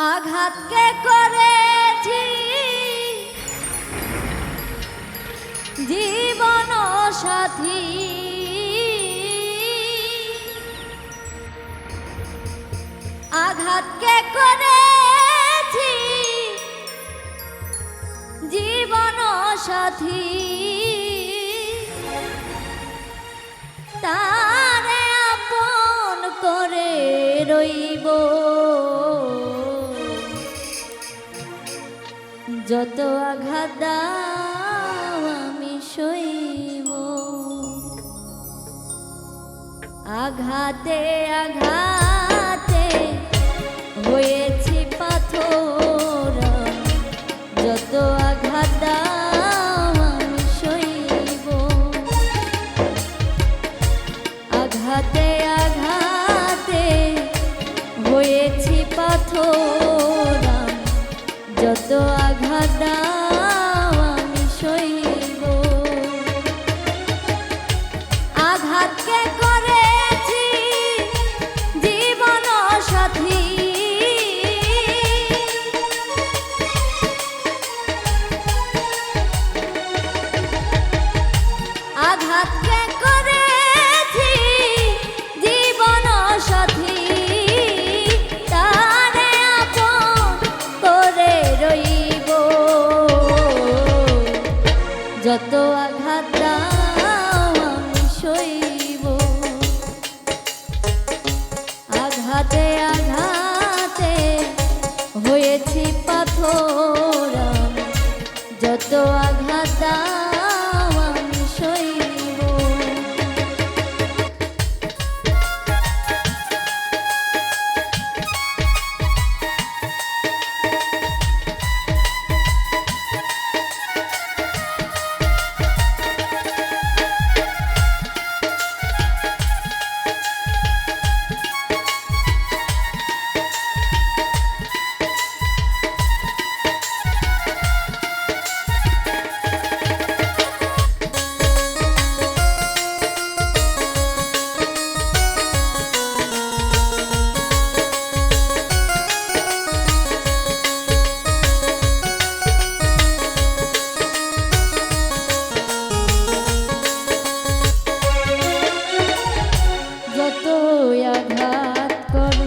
আঘাতকে করেছি। জীবন সাথী। আঘাতকে করেছি। জীবন সাথী। যত আঘাত দাও আমি সইব। আঘাতে আঘাতে হয়েছি পাথর। যত আঘাত দাও আঘাত আঘাত করো।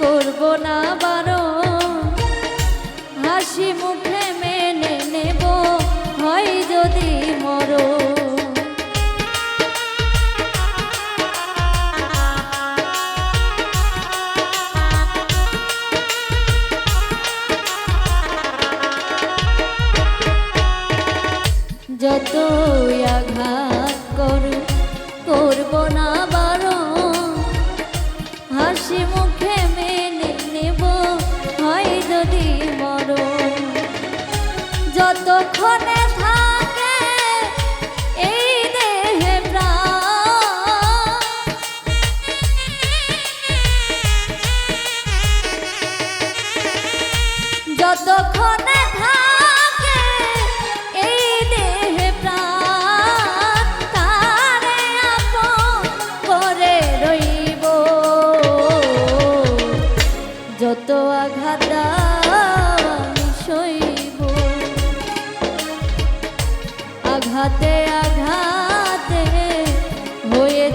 করব না বারো হাসি মুখে মেনে নেব, হয় যদি মরো যত আঘাত করো করব না যতক্ষণে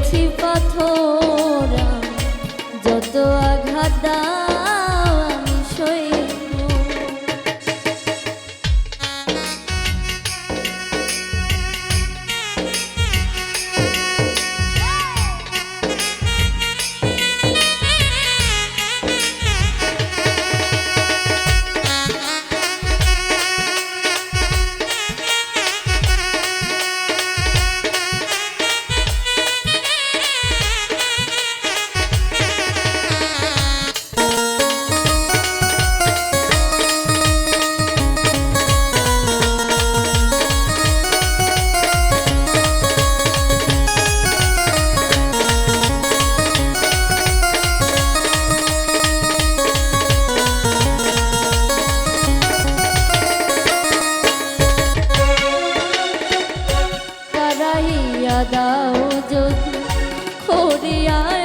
হয়েছি পাথর। যত করিয়া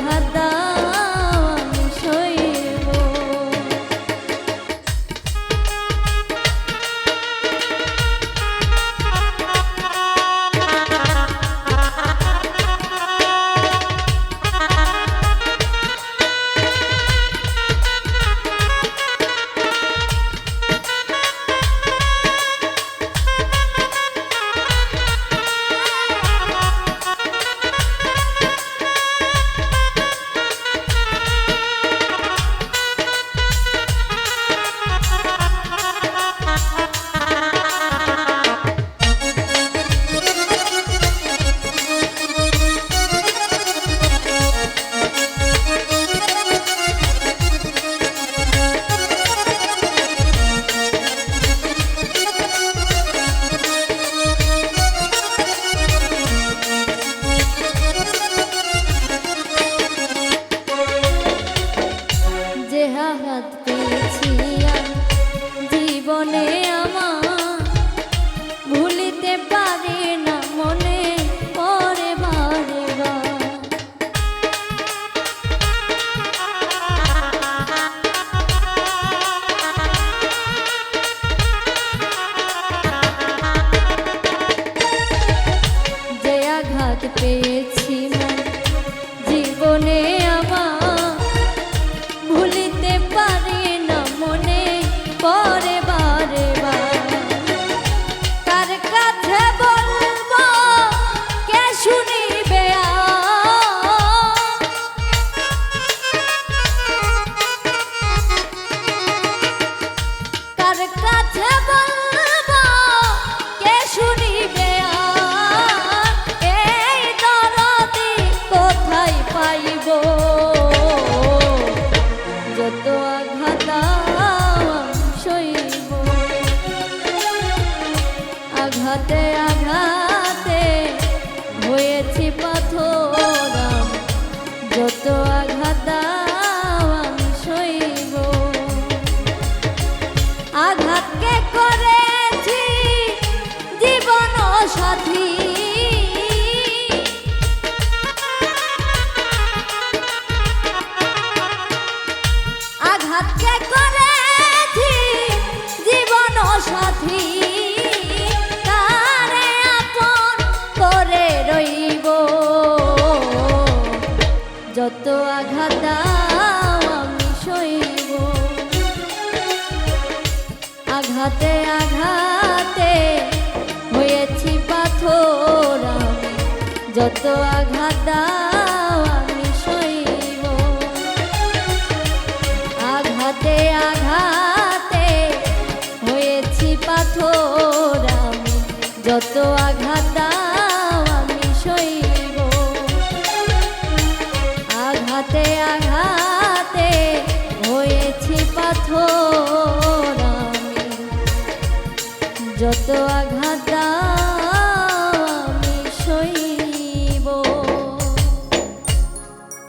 যত আঘাত আমি সইব। আঘাতে আঘাতে হয়েছি পাথর যত আঘাত আমি সইব। আঘাতে আঘাতে হয়েছি পাথর যত